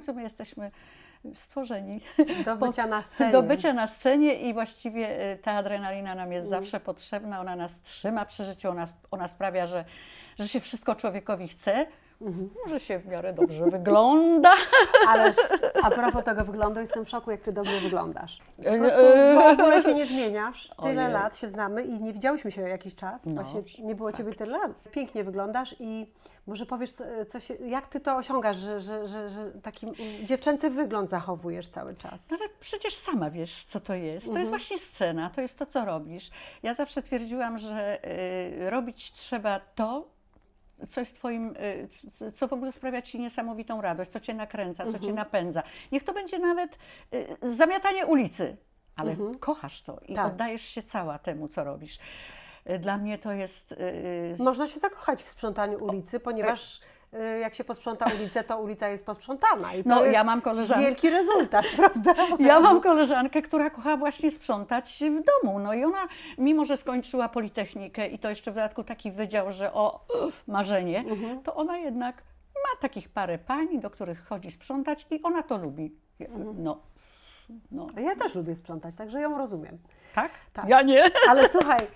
końcu my jesteśmy stworzeni Do bycia na scenie. do bycia na scenie i właściwie y, ta adrenalina nam Mm. jest zawsze potrzebna, ona nas trzyma przy życiu, ona, ona sprawia, że, że się wszystko człowiekowi chce, Mhm. może się w miarę dobrze wygląda. Ależ a propos tego wyglądu, jestem w szoku, jak ty dobrze wyglądasz. Po E, prostu w ogóle się nie zmieniasz. Tyle Ojej. lat się znamy i nie widziałyśmy się jakiś czas. No, Właśnie nie było ciebie tyle lat. Pięknie wyglądasz i może powiesz, co, coś, jak ty to osiągasz, że, że, że, że taki dziewczęcy wygląd zachowujesz cały czas. No ale przecież sama wiesz, co to jest. To Mhm. jest właśnie scena, to jest to, co robisz. Ja zawsze twierdziłam, że y, robić trzeba to, co jest twoim, y, co w ogóle sprawia ci niesamowitą radość, co cię nakręca, co Mhm. cię napędza. Niech to będzie nawet y, zamiatanie ulicy, ale kochasz to i Tak. oddajesz się cała temu, co robisz. Y, Dla mnie to jest. Można się zakochać w sprzątaniu ulicy, ponieważ y, jak się posprząta ulicę, to ulica jest posprzątana. I to No, jest ja mam koleżankę. Wielki rezultat, prawda? Ja mam koleżankę, która kocha właśnie sprzątać w domu. No i ona, mimo że skończyła Politechnikę i to jeszcze w dodatku taki wydział, że o uff, marzenie, Mhm. to ona jednak ma takich parę pań, do których chodzi sprzątać i ona to lubi. Mhm. No, no, Ja też lubię sprzątać, także ją rozumiem. tak? Tak. Ja nie. Ale słuchaj,